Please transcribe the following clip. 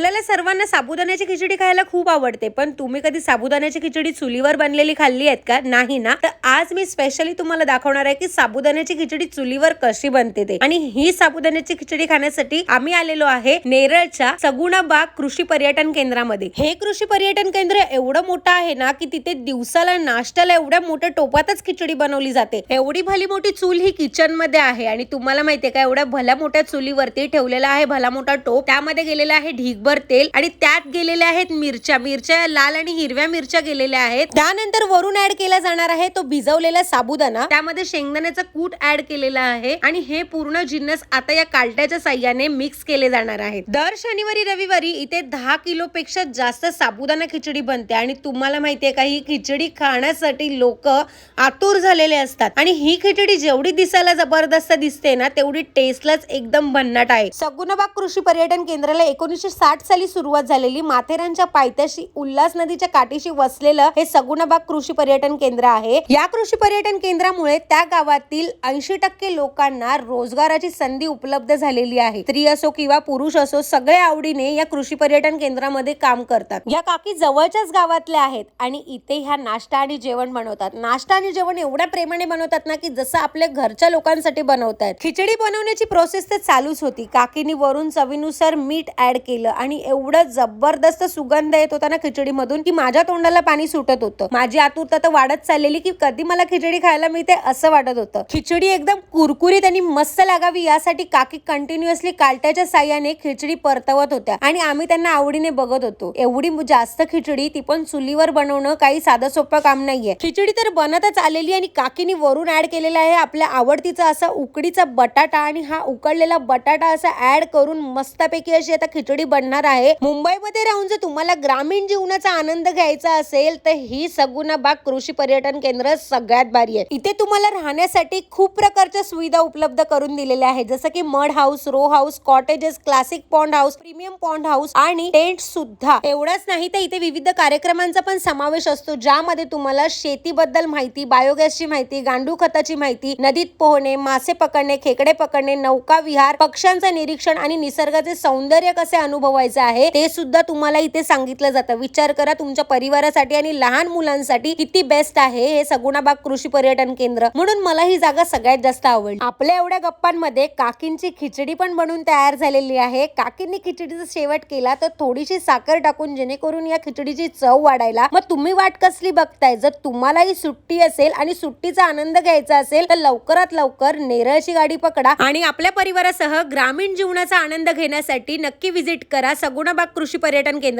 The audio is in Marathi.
आपल्याला सर्वांना साबुदाण्याची खिचडी खायला खूप आवडते पण तुम्ही कधी साबुदाण्याची खिचडी चुलीवर बनलेली खाल्ली आहेत का? नाही ना? तर आज मी स्पेशली तुम्हाला दाखवणार आहे की साबुदाण्याची खिचडी चुलीवर कशी बनते ते. आणि ही साबुदाण्याची खिचडी खाण्यासाठी आम्ही आलेलो आहे नेरळच्या सगुणाबाग कृषी पर्यटन केंद्रामध्ये. हे कृषी पर्यटन केंद्र एवढं मोठं आहे ना की तिथे दिवसाला नाश्त्याला एवढ्या मोठ्या टोपातच खिचडी बनवली जाते. एवढी भली मोठी चूल ही किचनमध्ये आहे आणि तुम्हाला माहितीये का एवढ्या भल्या मोठ्या चुलीवरती ठेवलेला आहे भला मोठा टोप. त्यामध्ये गेलेला आहे ढीगभर तेल आणि त्यात गेलेल्या आहेत मिरच्या. मिरच्या लाल आणि हिरव्या मिरच्या गेलेल्या आहेत. त्यानंतर वरून ऍड केला जाणार आहे तो भिजवलेला साबुदाणा. त्यामध्ये शेंगदाण्याचा कूट ऍड केलेला आहे आणि हे पूर्ण जिन्नस आता या कालट्याच्या साह्याने मिक्स केले जाणार आहेत. दर शनिवारी रविवारी इथे दहा किलो पेक्षा जास्त साबुदाणा खिचडी बनते आणि तुम्हाला माहितीये का ही खिचडी खाण्यासाठी लोक आतुर झालेले असतात. आणि ही खिचडी जेवढी दिसायला जबरदस्त दिसते ना तेवढी टेस्टलाच एकदम भन्नाट आहे. सगुणाबाग कृषी पर्यटन केंद्राला एकोणीसशे साठ साली सुरुवात झालेली माथेरानच्या पायथ्याशी उल्हास नदीच्या काठीशी वसलेलं हे सगुणाबाग कृषी पर्यटन केंद्र आहे. या कृषी पर्यटन केंद्रामुळे त्या गावातील ऐंशी टक्के लोकांना रोजगाराची संधी उपलब्ध झालेली आहे. स्त्री असो किंवा पुरुष असो सगळे आवडीने या कृषी पर्यटन केंद्रामध्ये काम करतात. या काकी जवळच्याच गावातल्या आहेत आणि इथे ह्या नाश्ता आणि जेवण बनवतात. नाश्ता आणि जेवण एवढ्या प्रेमाने बनवतात ना की जसं आपल्या घरच्या लोकांसाठी बनवतात खिचडी बनवण्याची प्रोसेस तर चालूच होती. काकीनी वरून चवीनुसार मीठ ऍड केलं आणि एवढं जबरदस्त सुगंध येत होता ना खिचडीमधून की माझ्या तोंडाला पाणी सुटत होतं. माझी आतुरता तर वाढत चाललेली की कधी मला खिचडी खायला मिळते असं वाटत होतं. खिचडी एकदम कुरकुरीत आणि मस्त लागावी यासाठी काकी कंटिन्युअसली कालट्याच्या साह्याने खिचडी परतवत होत्या आणि आम्ही त्यांना आवडीने बघत होतो. एवढी जास्त खिचडी ती पण चुलीवर बनवणं काही साधं सोपं काम नाहीये. खिचडी तर बनतच आलेली आणि काकीनी वरून ऍड केलेला आहे आपल्या आवडतीचा असा उकडीचा बटाटा आणि हा उकडलेला बटाटा असा ऍड करून मस्तपैकी अशी आता खिचडी बनणार आहे. मुंबईमध्ये राहून जर तुम्हाला ग्रामीण जीवनाचा आनंद घ्यायचा असेल तर ही सगुना बाग कृषी पर्यटन केंद्र सगळ्यात भारी आहे. इथे तुम्हाला राहण्यासाठी खूप प्रकारच्या सुविधा उपलब्ध करून दिलेल्या आहेत. जसं की mud house row house cottages classic pond house premium pond house आणि टेंट सुद्धा. एवढंच नाही तर इथे विविध कार्यक्रमांचा पण समावेश असतो ज्यामध्ये तुम्हाला शेतीबद्दल माहिती बायोगॅसची माहिती गांडूळ खताची माहिती नदीत पोहणे मासे पकडणे खेकडे पकडणे नौका विहार पक्ष्यांचं निरीक्षण आणि निसर्गाचे सौंदर्य कसे अनुभव अनुभवायचे आहे ते सुद्धा तुम्हाला इथे सांगितलं जातं. विचार करा तुमच्या परिवारासाठी आणि लहान मुलांसाठी किती बेस्ट आहे हे सगुणाबाग कृषी पर्यटन केंद्र. म्हणून मला ही जागा सगळ्यात जास्त आवडली. आपल्या एवढ्या गप्पांमध्ये काकींची खिचडी पण बनून तयार झालेली आहे. काकींनी खिचडीचा शेवट केला तर थोडीशी साखर टाकून जेणेकरून या खिचडीची चव वाढायला. मग तुम्ही वाट कसली बघताय? जर तुम्हालाही सुट्टी असेल आणि सुट्टीचा आनंद घ्यायचा असेल तर लवकरात लवकर नेरळची गाडी पकडा आणि आपल्या परिवारासह ग्रामीण जीवनाचा आनंद घेण्यासाठी नक्की व्हिजिट करा. सगुणाबाग कृषी पर्यटन केंद्र.